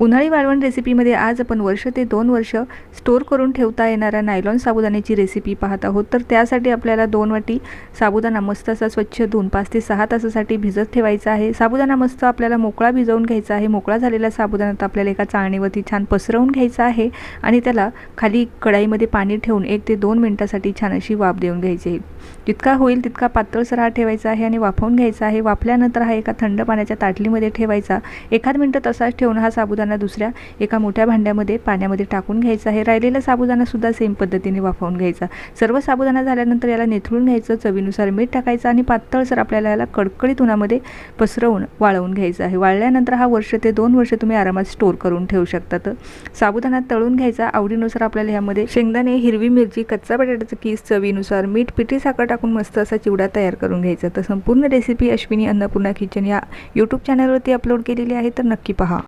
उन्हाळी वाळवण रेसिपीमध्ये आज आपण वर्ष ते दोन वर्ष स्टोर करून ठेवता येणाऱ्या नायलॉन साबुदाण्याची रेसिपी पाहत आहोत. तर त्यासाठी आपल्याला दोन वाटी साबुदाणा मस्त असा स्वच्छ धुवून पाच ते सहा तासासाठी भिजत ठेवायचा आहे. साबुदाणा मस्त आपल्याला मोकळा भिजवून घ्यायचा आहे. मोकळा झालेला साबुदाणा आपल्याला एका चाळणीवरती छान पसरवून घ्यायचा आहे आणि त्याला खाली कढाईमध्ये पाणी ठेवून एक ते दोन मिनटासाठी छान अशी वाफ देऊन घ्यायची. आहे जितका होईल तितका पातळसर हा ठेवायचा आहे आणि वाफवून घ्यायचा आहे. वाफल्यानंतर हा एका थंड पाण्याच्या ताटलीमध्ये ठेवायचा. एखाद मिनटं तसाच ठेवून हा साबुदाणा दुसऱ्या एका मोठ्या भांड्यामध्ये पाण्यामध्ये टाकून घ्यायचा आहे. राहिलेला साबुदाणासुद्धा सेम पद्धतीने वाफवून घ्यायचा. सर्व साबुदाणा झाल्यानंतर याला नेथळून घ्यायचं चवीनुसार मीठ टाकायचं आणि पातळसर आपल्याला याला कडकडीत उन्हामध्ये पसरवून वाळवून घ्यायचं आहे. वाळल्यानंतर हा वर्ष ते दोन वर्ष तुम्ही आरामात स्टोर करून ठेवू शकता. तर साबुदाणा तळून घ्यायचा. आवडीनुसार आपल्याला ह्यामध्ये शेंगदाणे हिरवी मिरची कच्चा बटाट्याचं कीस चवीनुसार मीठ पिठी साखर टाकून मस्त असा चिवडा तयार करून घ्यायचा. तर संपूर्ण रेसिपी अश्विनी अन्नपूर्णा किचन या यूट्यूब चॅनलवरती अपलोड केलेली आहे. तर नक्की पहा.